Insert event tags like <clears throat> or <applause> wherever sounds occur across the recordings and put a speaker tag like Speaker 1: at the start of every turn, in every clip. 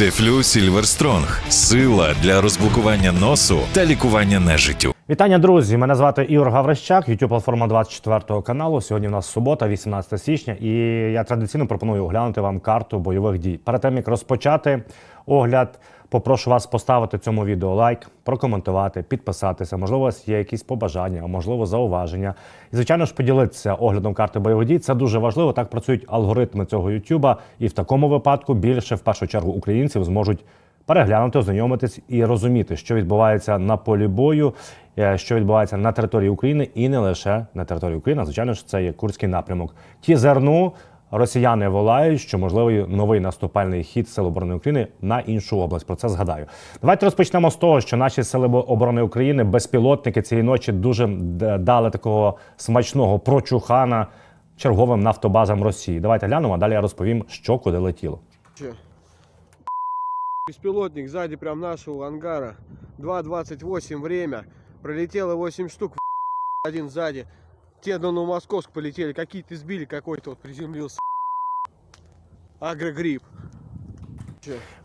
Speaker 1: Дефлю Сільверстронг сила для розблокування носу та лікування нежиттю.
Speaker 2: Вітання, друзі! Мене звати Ігор Гаврищак, youtube платформа 24 каналу. Сьогодні в нас субота, 18 січня, і я традиційно пропоную оглянути вам карту бойових дій. Перед тим як розпочати огляд, попрошу вас поставити цьому відео лайк, прокоментувати, підписатися. Можливо, у вас є якісь побажання, можливо, зауваження. І звичайно ж поділитися оглядом карти бойових дій. Це дуже важливо. Так працюють алгоритми цього Ютуба, і в такому випадку більше в першу чергу українців зможуть переглянути, ознайомитись і розуміти, що відбувається на полі бою, е, що відбувається на території України і не лише на території України. Звичайно ж, це є Курський напрямок. Ті зерну росіяни волають, що можливий новий наступальний хід Сил оборони України на іншу область. Про це згадаю. Давайте розпочнемо з того, що наші сили оборони України, безпілотники цієї ночі дуже дали такого смачного прочухана черговим нафтобазам Росії. Давайте глянемо, а далі я розповім, що куди летіло.
Speaker 3: Беспилотник сзади прям нашего ангара. 2.28 время. Пролетело 8 штук. Один сзади. Те на Новомосковск полетели. Какие-то сбили. Какой-то вот приземлился. Агрогрипп.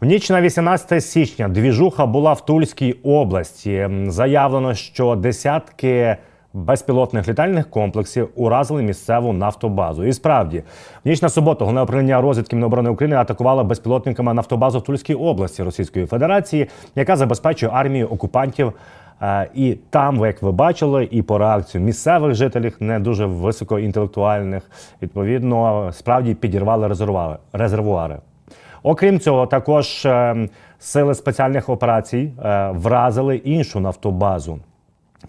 Speaker 2: В ніч на 18 січня двіжуха була в Тульській області. Заявлено, що десятки безпілотних літальних комплексів уразили місцеву нафтобазу. І справді, в ніч на суботу головне управління розвідки Міноборони України атакувало безпілотниками нафтобазу в Тульській області Російської Федерації, яка забезпечує армію окупантів. Е, І там, як ви бачили, і по реакцію місцевих жителів, не дуже високоінтелектуальних, відповідно, справді підірвали резервуари. Окрім цього, також е, сили спеціальних операцій е, вразили іншу нафтобазу.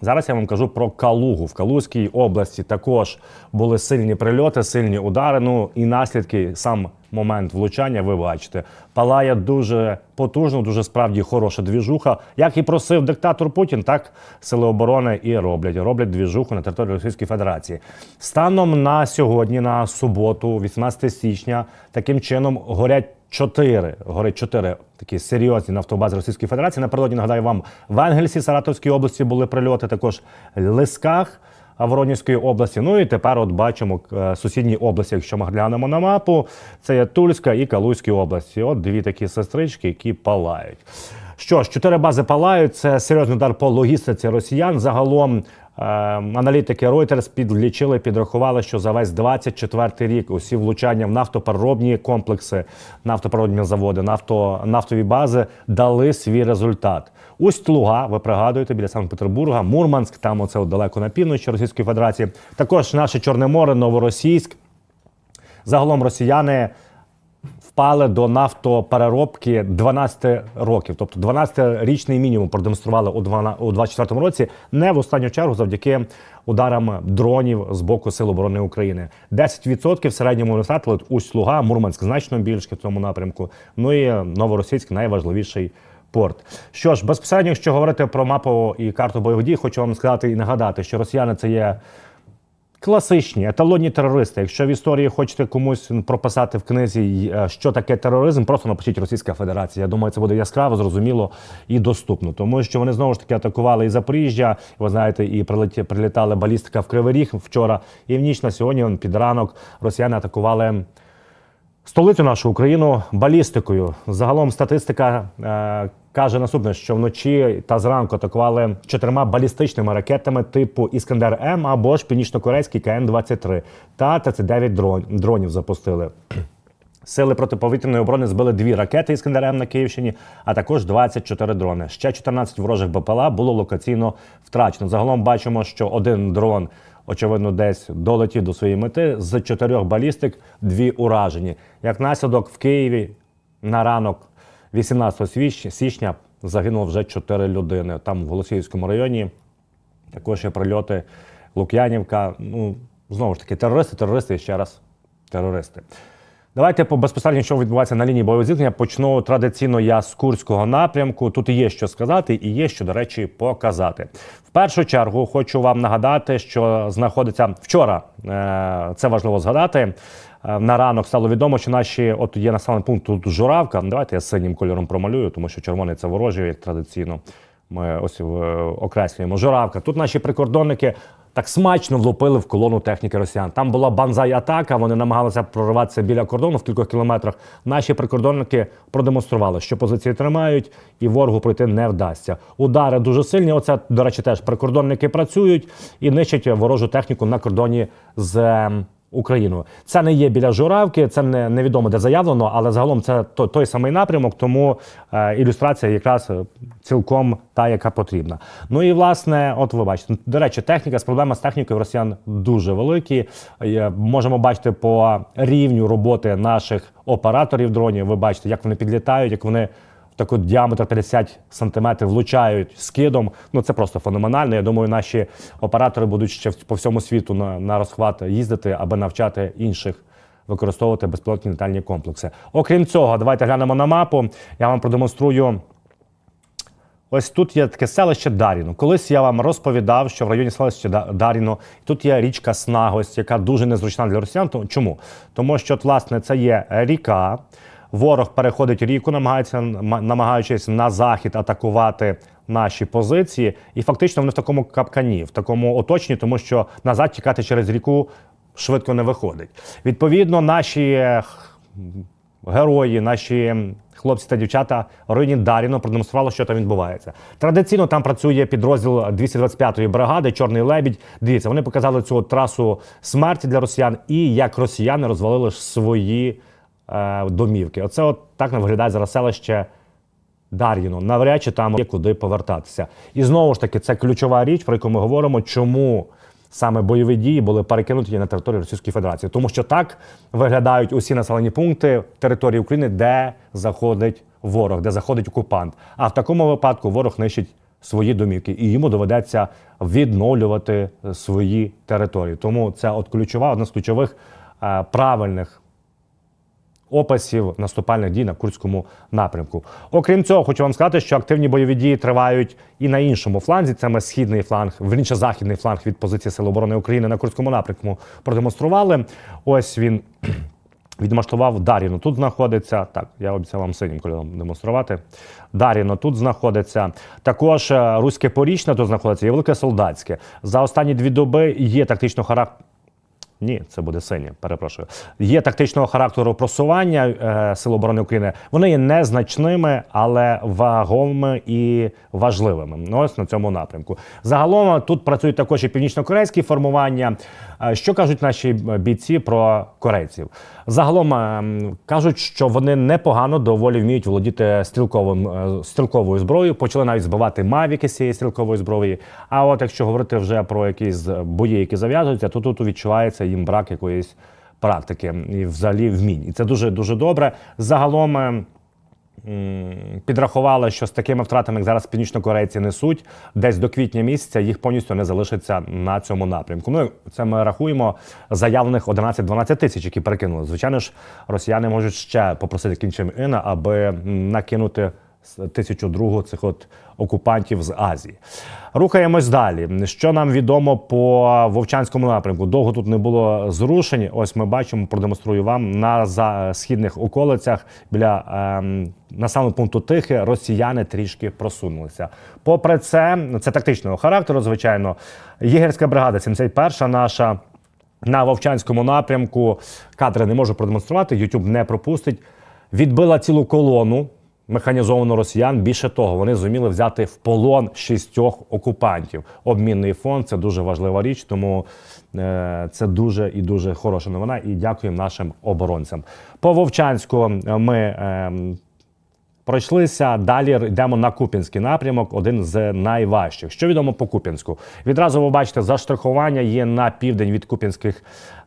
Speaker 2: Зараз я вам кажу про Калугу. В Калузькій області також були сильні прильоти, сильні удари. Ну і наслідки, сам момент влучання, ви бачите, палає дуже потужно, дуже справді хороша двіжуха. Як і просив диктатор Путін, так сили оборони і роблять. Роблять двіжуху на території Російської Федерації. Станом на сьогодні, на суботу, 18 січня, таким чином горять. Чотири горить чотири такі серйозні нафтобази Російської Федерації. Напередодні нагадаю вам в Енгельсі Саратовській області були прильоти, також в Лисках Воронівської області. Ну і тепер от бачимо е, сусідні області, якщо ми глянемо на мапу, це є Тульська і Калузькі області. От дві такі сестрички, які палають. Що ж, чотири бази палають. Це серйозний удар по логістиці росіян. Загалом аналітики Reuters підлічили, підрахували, що за весь 24 рік усі влучання в нафтопереробні комплекси, нафтопереробні заводи, нафто, нафтові бази дали свій результат. Усть Луга, ви пригадуєте, біля Санкт-Петербурга, Мурманськ, там оце далеко на півночі Російської Федерації. Також наше Чорне море, Новоросійськ. Загалом росіяни впали до нафтопереробки 12 років, тобто 12-річний мінімум продемонстрували у 12 у 24 році, не в останню чергу завдяки ударам дронів з боку Сил оборони України. 10% в середньому втратили усть Луга, Мурманськ значно більше в цьому напрямку. Ну і Новоросійськ найважливіший. Порт. Що ж, безпосередньо, якщо говорити про мапу і карту бойових дій, хочу вам сказати і нагадати, що росіяни це є Класичні еталонні терористи. Якщо в історії хочете комусь прописати в книзі, е, що таке тероризм, просто напишіть Російська Федерація. Я думаю, це буде яскраво, зрозуміло і доступно. Тому що вони знову ж таки атакували і Запоріжжя, ви знаєте, і прилітали балістика в Кривий Ріг вчора. І в ніч на сьогодні під ранок росіяни атакували. Столицю нашу Україну балістикою. Загалом статистика е, каже наступне, що вночі та зранку атакували чотирма балістичними ракетами типу Іскандер М або ж північно-корейський КН-23 та 39 дрон, дронів запустили. <clears throat> Сили протиповітряної оборони збили дві ракети Іскандер М на Київщині, а також 24 дрони. Ще 14 ворожих БПЛА було локаційно втрачено. Загалом бачимо, що один дрон, очевидно, десь долетів до своєї мети. З чотирьох балістик дві уражені. Як наслідок в Києві на ранок 18 січ- січня загинуло вже 4 людини. Там в Голосіївському районі також є прильоти Лук'янівка. Ну, знову ж таки, терористи, терористи і ще раз терористи. Давайте по безпосередньо, що відбувається на лінії бойового зіткнення. Почну традиційно я з курського напрямку. Тут є що сказати, і є що, до речі, показати. В першу чергу хочу вам нагадати, що знаходиться вчора. е, Це важливо згадати. е, На ранок стало відомо, що наші от є населений пункт тут Журавка. Давайте я синім кольором промалюю, тому що червоний це ворожий, як традиційно. Ми ось е, окреслюємо Журавка. Тут наші прикордонники так смачно влупили в колону техніки росіян. Там була банзай-атака, вони намагалися прорватися біля кордону в кількох кілометрах. Наші прикордонники продемонстрували, що позиції тримають і ворогу пройти не вдасться. Удари дуже сильні. Оце, до речі, теж прикордонники працюють і нищать ворожу техніку на кордоні з. Україною. Це не є біля Журавки, це не невідомо де заявлено, але загалом це той, той самий напрямок, тому е, ілюстрація якраз е, цілком та, яка потрібна. Ну і власне, от ви бачите, до речі, техніка з проблема з технікою росіян дуже великі. Е, Можемо бачити по рівню роботи наших операторів дронів. Ви бачите, як вони підлітають, як вони так от діаметр 50 сантиметрів влучають скидом. Ну це просто феноменально. Я думаю, наші оператори будуть ще по всьому світу на, на розхват їздити, аби навчати інших використовувати безпілотні літальні комплекси. Окрім цього, давайте глянемо на мапу. Я вам продемонструю. Ось тут є таке селище Даріно. Колись я вам розповідав, що в районі селища Даріно тут є річка Снагось, яка дуже незручна для росіян. Чому? Тому що, власне, це є ріка. Ворог переходить ріку, намагається намагаючись на захід атакувати наші позиції, і фактично вони в такому капкані, в такому оточенні, тому що назад тікати через ріку швидко не виходить. Відповідно, наші е, герої, наші хлопці та дівчата в районі Даріно продемонстрували, що там відбувається. Традиційно там працює підрозділ 225-ї бригади Чорний лебідь. Дивіться, вони показали цю трасу смерті для росіян і як росіяни розвалили свої домівки. Оце от так виглядає зараз селище. Дар'їно, навряд чи там є куди повертатися. І знову ж таки, це ключова річ, про яку ми говоримо, чому саме бойові дії були перекинуті на територію Російської Федерації. Тому що так виглядають усі населені пункти території України, де заходить ворог, де заходить окупант. А в такому випадку ворог нищить свої домівки, і йому доведеться відновлювати свої території. Тому це от ключова, одна з ключових е, правильних описів наступальних дій на Курському напрямку. Окрім цього, хочу вам сказати, що активні бойові дії тривають і на іншому фланзі. Це східний фланг, верніше західний фланг від позиції Сил оборони України на Курському напрямку продемонстрували. Ось він. <clears throat> Відмаштував Даріно. Тут знаходиться так. Я обіцяв вам синім кольором демонструвати. Даріно тут знаходиться. Також е, Руське Порічне тут знаходиться і Велике Солдатське. За останні дві доби є тактично характер. Ні, це буде синє, перепрошую. Є тактичного характеру просування е, Сил оборони України. Вони є незначними, але вагомими і важливими. Ну, ось на цьому напрямку. Загалом тут працюють також і північно-корейські формування. Е, Що кажуть наші бійці про корейців? Загалом е, кажуть, що вони непогано доволі вміють володіти стрілковим е, стрілковою зброєю. Почали навіть збивати мавіки з цієї стрілкової зброї. А от якщо говорити вже про якісь бої, які зав'язуються, то тут відчувається їм брак якоїсь практики і взагалі вмінь. І це дуже дуже добре. Загалом. е, Підрахували, що з такими втратами, як зараз північнокорейці несуть, десь до квітня місяця їх повністю не залишиться на цьому напрямку. Ну це ми рахуємо заявлених 11-12 тисяч, які перекинули. Звичайно ж, росіяни можуть ще попросити кінчим іна, аби накинути с- тисячу другу цих от окупантів з Азії. Рухаємось далі. Що нам відомо по Вовчанському напрямку? Довго тут не було зрушень. Ось ми бачимо, продемонструю вам на за східних околицях біля ем, населеного пункту Тихе росіяни трішки просунулися. Попри це, це тактичного характеру, звичайно. Єгерська бригада, 71 наша. На Вовчанському напрямку кадри не можу продемонструвати, YouTube не пропустить. Відбила цілу колону механізовану росіян. Більше того, вони зуміли взяти в полон шістьох окупантів. Обмінний фонд це дуже важлива річ, тому е, це дуже і дуже хороша новина. І дякуємо нашим оборонцям. По Вовчанську ми. Пройшлися далі. Йдемо на Купінський напрямок, один з найважчих. Що відомо по Купінську? Відразу ви бачите, заштрихування є на південь від Купінських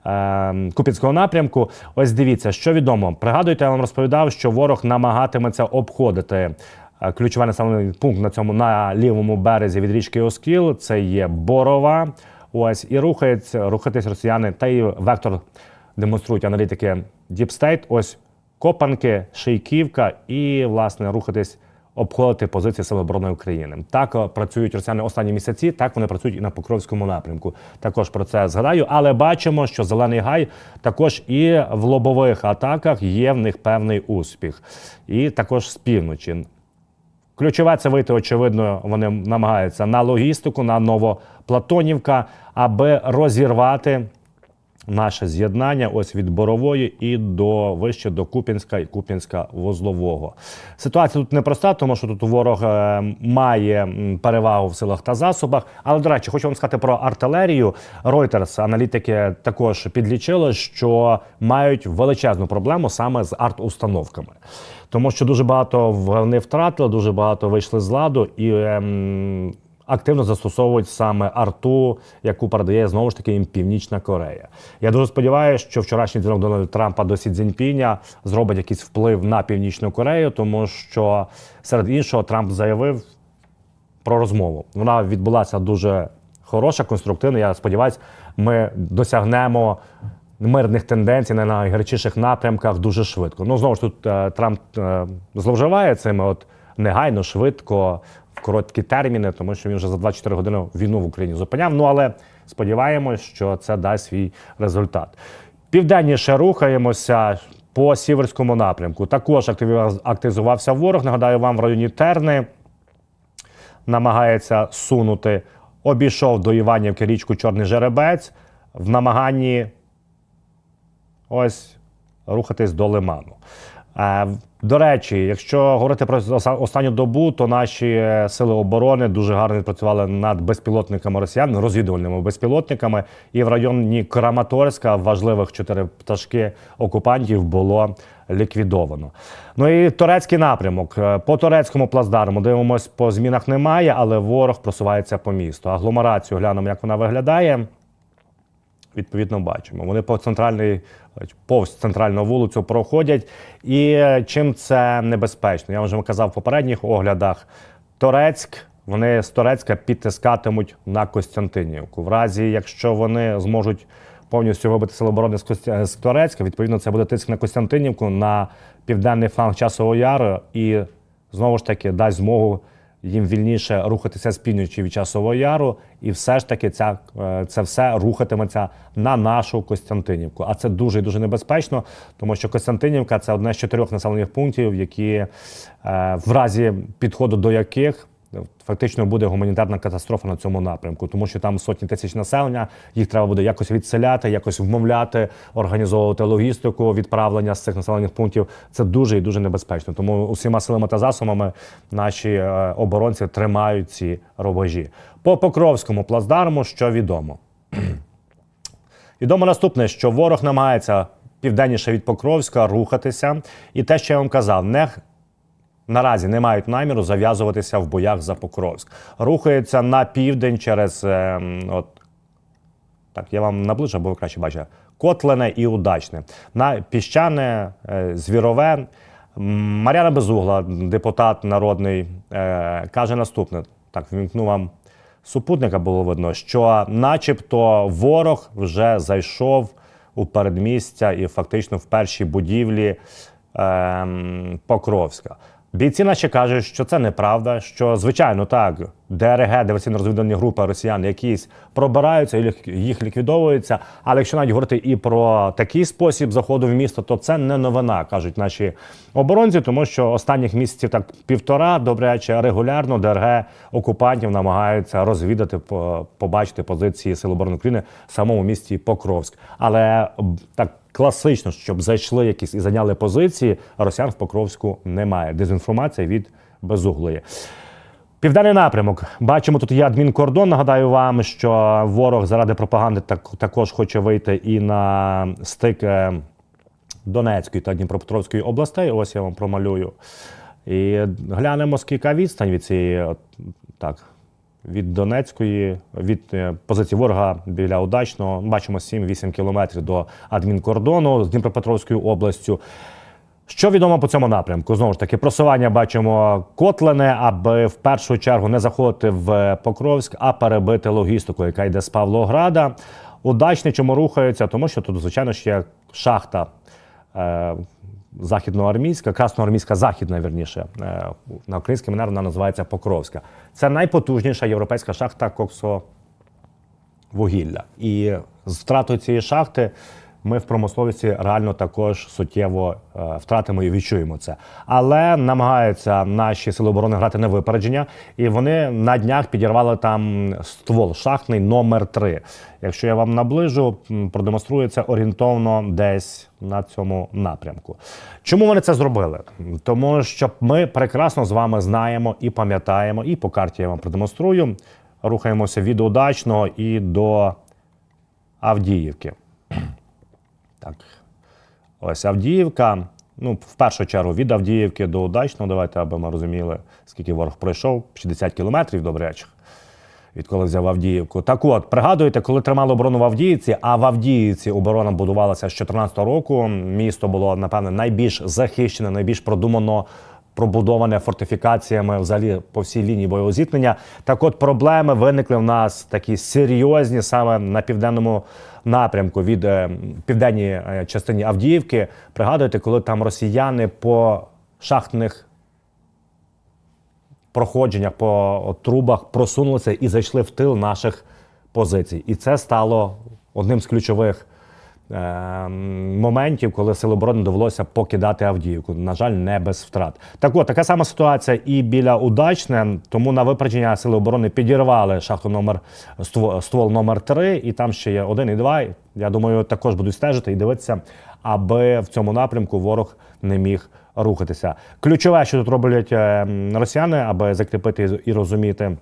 Speaker 2: е, Купінського напрямку. Ось дивіться, що відомо. Пригадуєте, я вам розповідав, що ворог намагатиметься обходити. е, Ключовий населений пункт на цьому на лівому березі від річки Оскіл. Це є Борова. Ось і рухається, рухатись росіяни. Та й вектор демонструють аналітики Deep State. Ось Копанки, Шийківка і, власне, рухатись, обходити позиції Сил оборони України. Так е, працюють росіяни останні місяці, так вони працюють і на Покровському напрямку. Також про це згадаю. Але бачимо, що Зелений Гай також і в лобових атаках є в них певний успіх. І також з півночі. Ключове це вийти, очевидно, вони намагаються на логістику, на Новоплатонівка, аби розірвати наше з'єднання ось від Борової і до вище до Купінська і Купінська вузлового. Ситуація тут непроста, тому що тут ворог е, має перевагу в силах та засобах. Але до речі, хочу вам сказати про артилерію. Reuters, аналітики також підлічили, що мають величезну проблему саме з арт-установками. Тому що дуже багато вони втратили, дуже багато вийшли з ладу і. ем, активно застосовують саме арту, яку передає знову ж таки їм Північна Корея. Я дуже сподіваюся, що вчорашній дзвінок Дональда Трампа до Сі Цзіньпіня зробить якийсь вплив на Північну Корею, тому що серед іншого Трамп заявив про розмову. Вона відбулася дуже хороша, конструктивна. Я сподіваюся, ми досягнемо мирних тенденцій на найгарячіших напрямках дуже швидко. Ну знову ж тут е, Трамп е, зловживає цими от негайно, швидко, короткі терміни, тому що він вже за 24 години війну в Україні зупиняв. Ну але сподіваємось, що це дасть свій результат. Південніше рухаємося по сіверському напрямку. Також активі- активізувався ворог. Нагадаю вам в районі Терни намагається сунути. Обійшов до Іванівки річку Чорний Жеребець в намаганні ось рухатись до лиману. До речі, якщо говорити про останню добу, то наші е, сили оборони дуже гарно відпрацювали над безпілотниками росіян, розвідувальними безпілотниками. І в районі Краматорська важливих чотири пташки окупантів було ліквідовано. Ну і турецький напрямок. Е, По турецькому плацдарму дивимось, по змінах немає, але ворог просувається по місту. Агломерацію глянемо, як вона виглядає відповідно бачимо. Вони по центральній повз центральну вулицю проходять. І е, чим це небезпечно? Я вже казав в попередніх оглядах. Торецьк. Вони з Торецька підтискатимуть на Костянтинівку. В разі, якщо вони зможуть повністю вибити сили оборони з, Торецька, відповідно, це буде тиск на Костянтинівку, на південний фланг часового яру, і знову ж таки дасть змогу їм вільніше рухатися з півночі від часового яру, і все ж таки ця, е, це все рухатиметься на нашу Костянтинівку. А це дуже і дуже небезпечно, тому що Костянтинівка це одне з чотирьох населених пунктів, які е, в разі підходу до яких Фактично буде гуманітарна катастрофа на цьому напрямку, тому що там сотні тисяч населення. Їх треба буде якось відселяти, якось вмовляти, організовувати логістику відправлення з цих населених пунктів. Це дуже і дуже небезпечно. Тому усіма силами та засобами наші е, оборонці тримають ці рубежі. По Покровському плацдарму, що відомо. <clears throat> Відомо наступне, що ворог намагається південніше від Покровська рухатися, і те, що я вам казав, не наразі не мають наміру зав'язуватися в боях за Покровськ. Рухаються на південь через е, от. Так, я вам наближу, бо ви краще бачите. Котлене і удачне. На піщане, е, звірове. Мар'яна Безугла, депутат народний, е, каже наступне: так, вімкну вам супутника було видно, що начебто ворог вже зайшов у передмістя і фактично в перші будівлі ем, Покровська. Бійці наші кажуть, що це неправда, що звичайно так, ДРГ, диверсійно-розвідувальні групи росіян, якісь пробираються, і їх ліквідовуються. Але якщо навіть говорити і про такий спосіб заходу в місто, то це не новина, кажуть наші оборонці, тому що останніх місяців так півтора добряче регулярно ДРГ окупантів намагаються розвідати, побачити позиції Сил оборони України в самому місті Покровськ. Але так класично, щоб зайшли якісь і зайняли позиції, росіян в Покровську немає. Дезінформація від безуглої. Південний напрямок. Бачимо, тут є адмінкордон. Нагадаю вам, що ворог заради пропаганди так, також хоче вийти і на стик е, Донецької та Дніпропетровської областей. Ось я вам промалюю. І глянемо, скільки відстань від цієї так, від Донецької, від е, позиції ворога біля Удачного. Бачимо 7-8 кілометрів до адмінкордону з Дніпропетровською областю. Що відомо по цьому напрямку? Знову ж таки, просування бачимо котлене, аби в першу чергу не заходити в Покровськ, а перебити логістику, яка йде з Павлограда. Удачні чому рухаються, тому що тут, звичайно, ще шахта е, західноармійська, красноармійська західна, вірніше, е, на українській манер вона називається Покровська. Це найпотужніша європейська шахта коксо вугілля. І з втратою цієї шахти ми в промисловості реально також суттєво е, втратимо і відчуємо це. Але намагаються наші сили оборони грати на випередження, і вони на днях підірвали там ствол шахтний номер 3 Якщо я вам наближу, це орієнтовно десь на цьому напрямку. Чому вони це зробили? Тому що ми прекрасно з вами знаємо і пам'ятаємо, і по карті я вам продемонструю. Рухаємося від удачного і до Авдіївки. Так. Ось Авдіївка. Ну, в першу чергу від Авдіївки до Удачного. Давайте, аби ми розуміли, скільки ворог пройшов. 60 кілометрів добрячих. Відколи взяв Авдіївку. Так от, пригадуєте, коли тримали оборону в Авдіївці, а в Авдіївці оборона будувалася з 2014 року. Місто було, напевне, найбільш захищене, найбільш продумано. Пробудоване фортифікаціями взагалі по всій лінії бойового зіткнення. Так от проблеми виникли в нас такі серйозні саме на південному напрямку від е, південній е, частині Авдіївки. Пригадуєте, коли там росіяни по шахтних проходженнях по трубах просунулися і зайшли в тил наших позицій. І це стало одним з ключових моментів, коли сили оборони довелося покидати Авдіївку. На жаль, не без втрат. Так от, така сама ситуація і біля Удачне, тому на випередження сили оборони підірвали шахту номер ствол, номер 3 і там ще є один і два. Я думаю, також будуть стежити і дивитися, аби в цьому напрямку ворог не міг рухатися. Ключове, що тут роблять е, росіяни, аби закріпити і розуміти.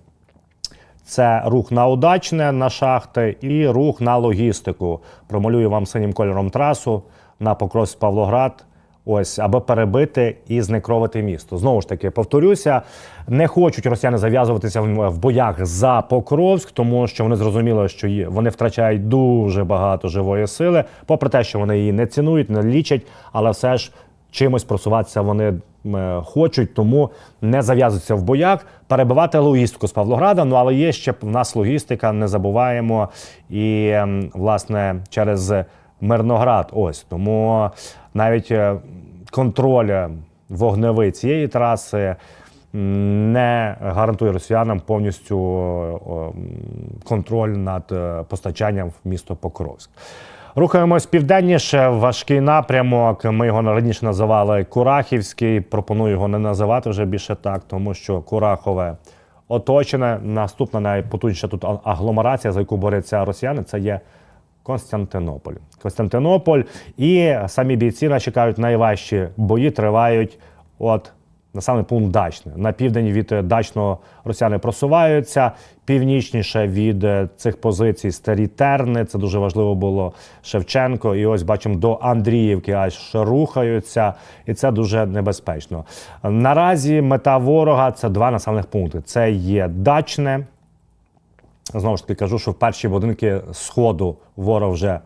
Speaker 2: Це рух на удачне на шахти і рух на логістику. Промалюю вам синім кольором трасу на Покровськ Павлоград. Ось, аби перебити і знекровити місто. Знову ж таки, повторюся, не хочуть росіяни зав'язуватися в боях за Покровськ, тому що вони зрозуміли, що вони втрачають дуже багато живої сили, попри те, що вони її не цінують, не лічать, але все ж чимось просуватися вони е, хочуть, тому не зав'язуються в боях. Перебивати логістику з Павлограда. Ну але є ще в нас логістика, не забуваємо. І ем, власне через Мирноград. Ось тому навіть е, контроль вогневий цієї траси. Не гарантує росіянам повністю контроль над е, постачанням в місто Покровськ. Рухаємось південніше, важкий напрямок. Ми його раніше називали Курахівський. Пропоную його не називати вже більше так, тому що Курахове оточене. Наступна найпотужніша тут агломерація, за яку борються росіяни, це є Константинополь. Константинополь і самі бійці кажуть, найважчі бої тривають от населений пункт Дачне. На південь від е, дачного росіяни просуваються, північніше від е, цих позицій старі терни. Це дуже важливо було Шевченко. І ось бачимо до Андріївки аж рухаються, і це дуже небезпечно. Наразі мета ворога це два населених пункти: це є дачне. Знову ж таки кажу, що в перші будинки сходу ворог вже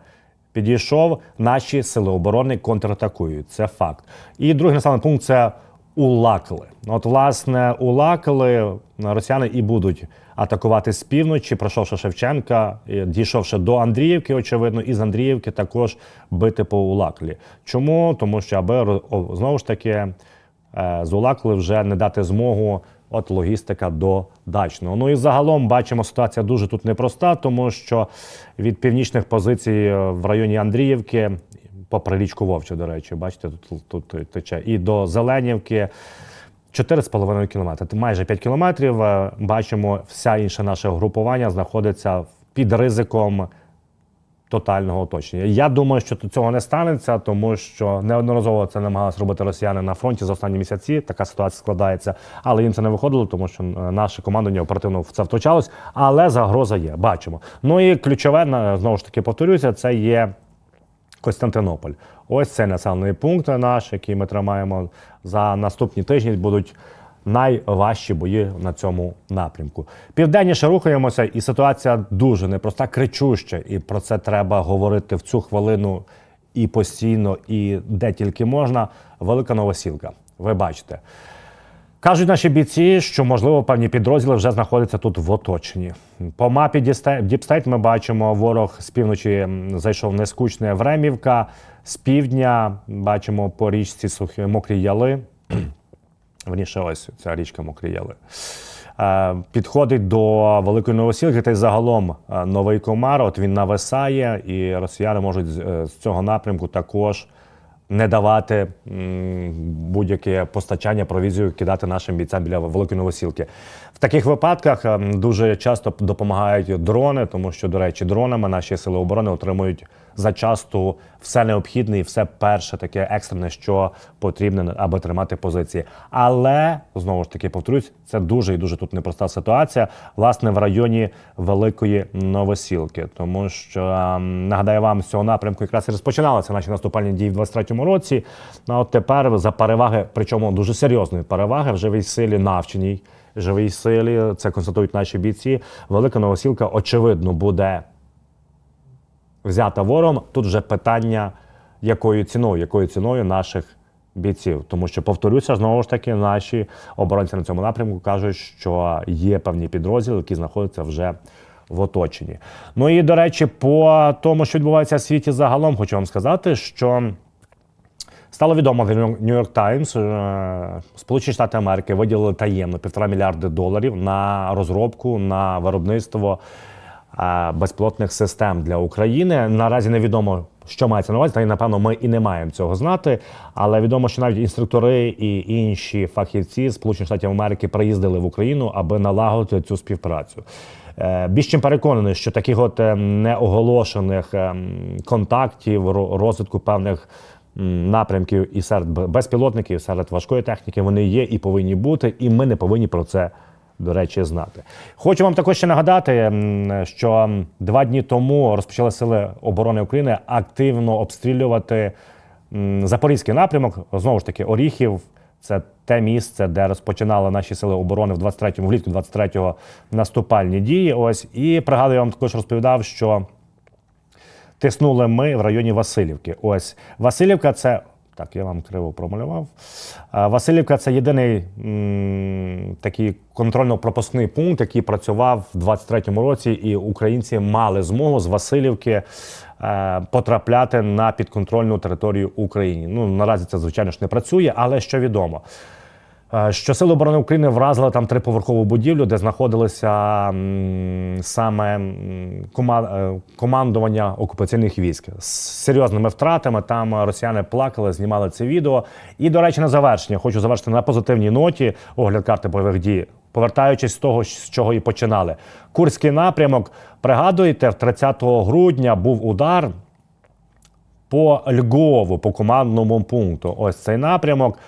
Speaker 2: підійшов. Наші сили оборони контратакують. Це факт. І другий населений пункт це Улакли. От, власне, Улакли росіяни і будуть атакувати з півночі, пройшовши Шевченка, дійшовши до Андріївки, очевидно, і з Андріївки також бити по Улаклі. Чому? Тому що аби знову ж таки е, з Улакли вже не дати змогу от логістика до дачного. Ну і загалом бачимо, ситуація дуже тут непроста, тому що від північних позицій е, в районі Андріївки, попри річку Вовчу, до речі, бачите, тут, тут тече, і до Зеленівки. 4,5 кілометри. Майже 5 кілометрів. Е, Бачимо, вся інша наше групування знаходиться під ризиком тотального оточення. Я думаю, що цього не станеться, тому що неодноразово це намагалися робити росіяни на фронті за останні місяці. Така ситуація складається, але їм це не виходило, тому що е, наше командування оперативно в це втручалось. Але загроза є. Бачимо. Ну і ключове знову ж таки повторюся, це є Костянтинополь. Ось цей населений пункт наш, який ми тримаємо за наступні тижні, будуть найважчі бої на цьому напрямку. Південніше рухаємося, і ситуація дуже непроста, кричуща. І про це треба говорити в цю хвилину і постійно, і де тільки можна. Велика новосілка. Ви бачите. Кажуть наші бійці, що можливо певні підрозділи вже знаходяться тут в оточенні. По мапі Діпстейт ми бачимо, ворог з півночі зайшов нескучне Времівка, з півдня бачимо по річці сухі мокрі яли. <clears throat> Верніше, ось ця річка Мокрієли. Е, Підходить до Великої Новосілки, та й загалом е, новий комар. От він нависає, і росіяни можуть е, з цього напрямку також не давати будь-яке постачання, провізію кидати нашим бійцям біля Великої Новосілки. В таких випадках е, дуже часто допомагають дрони, тому що, до речі, дронами наші сили оборони отримують зачасту все необхідне і все перше таке екстрене, що потрібне, аби тримати позиції. Але знову ж таки повторюсь, це дуже і дуже тут непроста ситуація, власне, в районі Великої Новосілки, тому що нагадаю вам з цього напрямку якраз і розпочиналися наші наступальні дії в 23-му році. Ну, а от тепер за переваги, причому дуже серйозної переваги в живій силі навченій. Живій силі, це констатують наші бійці. Велика Новосілка, очевидно, буде взята вором. Тут вже питання, якою ціною, якою ціною наших бійців. Тому що, повторюся, знову ж таки, наші оборонці на цьому напрямку кажуть, що є певні підрозділи, які знаходяться вже в оточенні. Ну і до речі, по тому, що відбувається в світі загалом, хочу вам сказати, що. Стало відомо York Times, е, Сполучені Штати Америки виділили таємно півтора мільярди доларів на розробку на виробництво безпілотних систем для України. Наразі невідомо, що мається на увазі, та й напевно ми і не маємо цього знати. Але відомо, що навіть інструктори і інші фахівці Сполучених Штатів Америки приїздили в Україну, аби налагодити цю співпрацю. Е, Більш чим переконаний, що таких от е, неоголошених ем, контактів, розвитку певних напрямків і серед безпілотників, серед важкої техніки вони є і повинні бути, і ми не повинні про це. До речі, знати. Хочу вам також ще нагадати, що два дні тому розпочали сили оборони України активно обстрілювати запорізький напрямок. Знову ж таки, Оріхів. Це те місце, де розпочинали наші сили оборони в 23-му, влітку 23-го наступальні дії. Ось і пригадую, я вам також розповідав, що тиснули ми в районі Васильівки. Ось Васильівка це. Так, я вам криво промалював. Васильівка це єдиний м, такий контрольно-пропускний пункт, який працював в 23-му році, і українці мали змогу з Васильівки е, потрапляти на підконтрольну територію України. Ну наразі це звичайно ж не працює, але що відомо. Е, Що Сили оборони України вразили там триповерхову будівлю, де знаходилися м, саме е, командування окупаційних військ з серйозними втратами. Там росіяни плакали, знімали це відео. І, до речі, на завершення хочу завершити на позитивній ноті огляд карти бойових дій. Повертаючись з того, з чого і починали. Курський напрямок, пригадуєте, 30 грудня був удар по Льгову, по командному пункту. Ось цей напрямок.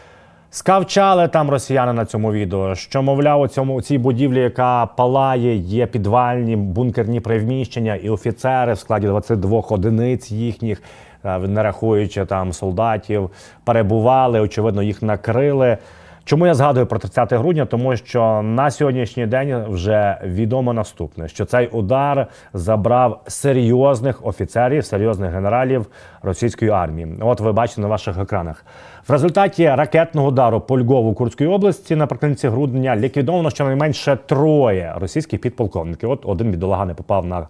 Speaker 2: Скавчали там росіяни на цьому відео, що, мовляв, у цьому у цій будівлі, яка палає, є підвальні бункерні приміщення, і офіцери в складі 22 одиниць їхніх, е, не рахуючи там солдатів, перебували. Очевидно, їх накрили. Чому я згадую про 30 грудня? Тому що на сьогоднішній день вже відомо наступне: що цей удар забрав серйозних офіцерів, серйозних генералів російської армії. От ви бачите на ваших екранах. В результаті ракетного удару по Львову Курської області наприкінці грудня ліквідовано щонайменше троє російських підполковників. От один бідолага не попав на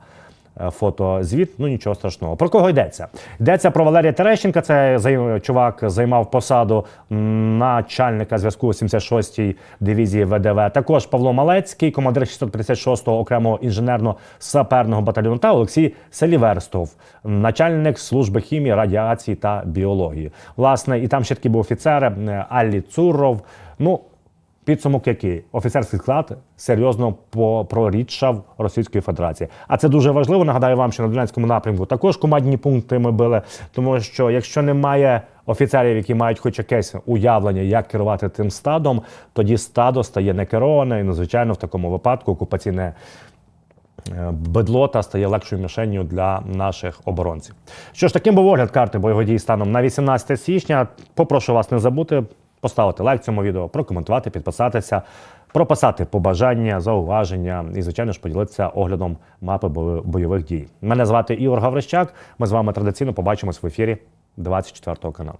Speaker 2: фотозвіт. Ну нічого страшного. Про кого йдеться? Йдеться про Валерія Терещенка. Це чувак займав посаду начальника зв'язку 76-ї дивізії ВДВ. Також Павло Малецький, командир 656-го окремого інженерно-саперного батальйону та Олексій Селіверстов, начальник служби хімії, радіації та біології. Власне, і там ще такі був офіцери е, Аллі Цуров. Ну, Підсумок який офіцерський склад серйозно прорідшав Російської Федерації. А це дуже важливо. Нагадаю вам, що на Донецькому напрямку також командні пункти ми били. Тому що якщо немає офіцерів, які мають хоч якесь уявлення, як керувати тим стадом, тоді стадо стає некероване, і надзвичайно в такому випадку окупаційне. е, Бедлота стає легшою мішенню для наших оборонців. Що ж, таким був огляд карти бойових дій станом на 18 січня. Попрошу вас не забути поставити лайк цьому відео, прокоментувати, підписатися, прописати побажання, зауваження і, звичайно ж, поділитися оглядом мапи бойових дій. Мене звати Ігор Гаврищак. Ми з вами традиційно побачимось в ефірі 24 каналу.